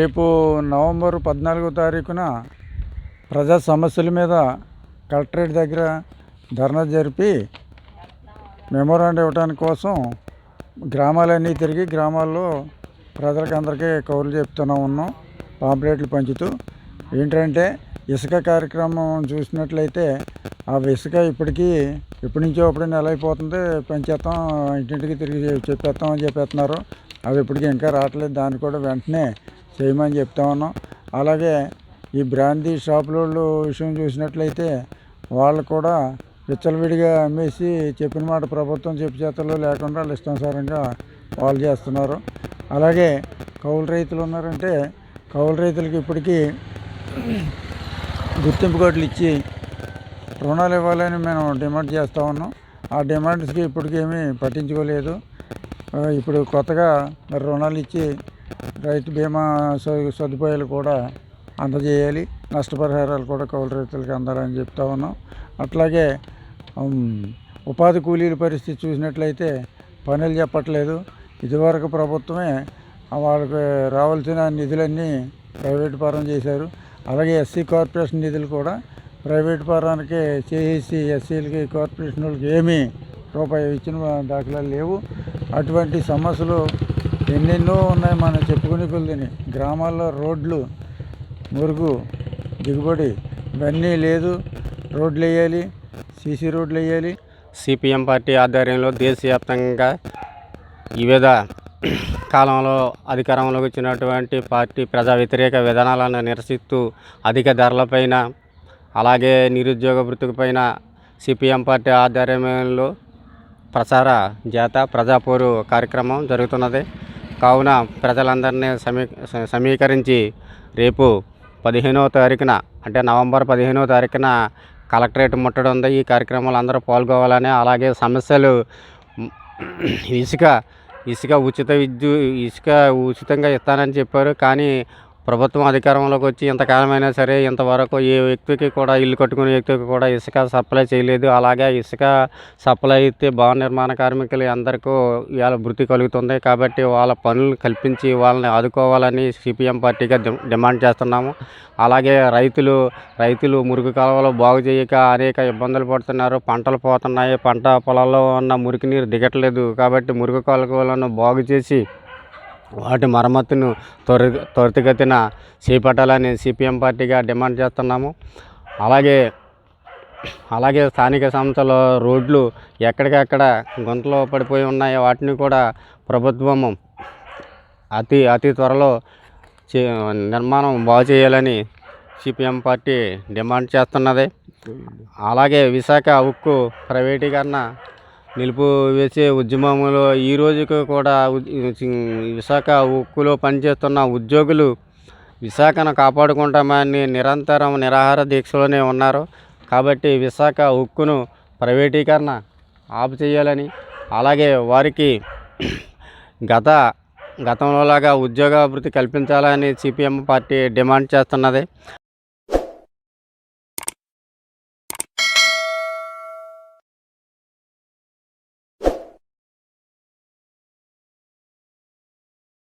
రేపు నవంబర్ పద్నాలుగో తారీఖున ప్రజా సమస్యల మీద కలెక్టరేట్ దగ్గర ధర్నా జరిపి మెమోరాండం ఇవ్వడానికి కోసం గ్రామాలన్నీ తిరిగి గ్రామాల్లో ప్రజలకు అందరికీ కౌరులు చెప్తున్నా ఉన్నాం. పాంప్లెట్లు పంచుతూ ఏంటంటే ఇసుక కార్యక్రమం చూసినట్లయితే ఆ ఇసుక ఇప్పటికీ ఇప్పటి నుంచో అప్పుడే నెల అయిపోతుంది. పంచేస్తాం ఇంటింటికి తిరిగి చెప్పేస్తాం అని చెప్పేస్తున్నారు అవి ఇప్పటికీ ఇంకా రావట్లేదు. దాన్ని కూడా వెంటనే చేయమని చెప్తా ఉన్నాం. అలాగే ఈ బ్రాందీ షాపుల విషయం చూసినట్లయితే వాళ్ళు కూడా విచ్చలవిడిగా అమ్మేసి చెప్పిన మాట ప్రభుత్వం చెప్పు చేతల్లో లేకుండా వాళ్ళ ఇష్టానుసారంగా వాళ్ళు చేస్తున్నారు. అలాగే కౌలు రైతులు ఉన్నారంటే కౌలు రైతులకి ఇప్పటికీ గుర్తింపు కార్డులు ఇచ్చి రుణాలు ఇవ్వాలని మేము డిమాండ్ చేస్తూ ఉన్నాం. ఆ డిమాండ్స్కి ఇప్పటికేమీ పట్టించుకోలేదు. ఇప్పుడు కొత్తగా మరి రుణాలు ఇచ్చి రైతు బీమా సదుపాయాలు కూడా అందజేయాలి. నష్టపరిహారాలు కూడా కౌలు రైతులకు అందాలని చెప్తా ఉన్నాం. అట్లాగే ఉపాధి కూలీల పరిస్థితి చూసినట్లయితే పనులు చెప్పట్లేదు. ఇదివరకు ప్రభుత్వమే వాళ్ళకి రావాల్సిన నిధులన్నీ ప్రైవేట్ పరం చేశారు. అలాగే ఎస్సీ కార్పొరేషన్ నిధులు కూడా ప్రైవేట్ పరానికి చేసి ఎస్సీలకి కార్పొరేషన్ వాళ్ళకి ఏమీ రూపాయి ఇచ్చిన దాఖలాలు లేవు. అటువంటి సమస్యలు ఎన్నెన్నో ఉన్నాయి మనం చెప్పుకునే కొద్దిని గ్రామాల్లో రోడ్లు మురుగు దిగుబడి ఇవన్నీ లేదు. రోడ్లు వేయాలి సీసీ రోడ్లు వేయాలి. సిపిఎం పార్టీ ఆధ్వర్యంలో దేశవ్యాప్తంగా వివిధ కాలంలో అధికారంలోకి వచ్చినటువంటి పార్టీ ప్రజా వ్యతిరేక విధానాలను నిరసిస్తూ అధిక ధరలపైన అలాగే నిరుద్యోగ వృత్తిపైన సిపిఎం పార్టీ ఆధ్వర్యంలో ప్రచార జాత ప్రజాపోరు కార్యక్రమం జరుగుతున్నది. కావున ప్రజలందరినీ సమీ సమీకరించి రేపు పదిహేనవ తారీఖున అంటే నవంబర్ పదిహేనవ తారీఖున కలెక్టరేట్ ముట్టడం ఉంది ఈ కార్యక్రమాలు అందరూ పాల్గొవాలని అలాగే సమస్యలు ఇసుక ఇసుక ఉచిత విద్యు ఇసుక ఉచితంగా ఇస్తానని చెప్పారు. కానీ ప్రభుత్వం అధికారంలోకి వచ్చి ఇంతకాలమైనా సరే ఇంతవరకు ఏ వ్యక్తికి కూడా ఇల్లు కట్టుకునే వ్యక్తికి కూడా ఇసుక సప్లై చేయలేదు. అలాగే ఇసుక సప్లై అయితే భవన నిర్మాణ కార్మికులు అందరికీ ఇవాళ వృత్తి కలుగుతుంది. కాబట్టి వాళ్ళ పనులు కల్పించి వాళ్ళని ఆదుకోవాలని సిపిఎం పార్టీగా డిమాండ్ చేస్తున్నాము. అలాగే రైతులు రైతులు మురుగు కాలువలు బాగు చేయక అనేక ఇబ్బందులు పడుతున్నారు. పంటలు పోతున్నాయి. పంట పొలాల్లో ఉన్న మురికి నీరు దిగట్లేదు. కాబట్టి మురుగు కాలువలను బాగు చేసి వాటి మరమ్మతును త్వర త్వరితగతిన చేపట్టాలని సిపిఎం పార్టీగా డిమాండ్ చేస్తున్నాము. అలాగే అలాగే స్థానిక సంస్థల రోడ్లు ఎక్కడికక్కడ గుంతలో పడిపోయి ఉన్నాయి. వాటిని కూడా ప్రభుత్వము అతి అతి త్వరలో చే నిర్మాణం బాగు చేయాలని సిపిఎం పార్టీ డిమాండ్ చేస్తున్నది. అలాగే విశాఖ ఉక్కు ప్రైవేటీకరణ నిలుపు వేసే ఉద్యమంలో ఈ రోజుకు కూడా విశాఖ ఉక్కులో పనిచేస్తున్న ఉద్యోగులు విశాఖను కాపాడుకుంటామని నిరంతరం నిరాహార దీక్షలోనే ఉన్నారు. కాబట్టి విశాఖ ఉక్కును ప్రైవేటీకరణ ఆపు చేయాలని అలాగే వారికి గత గతంలోలాగా ఉద్యోగాభివృద్ధి కల్పించాలని సిపిఎం పార్టీ డిమాండ్ చేస్తున్నది.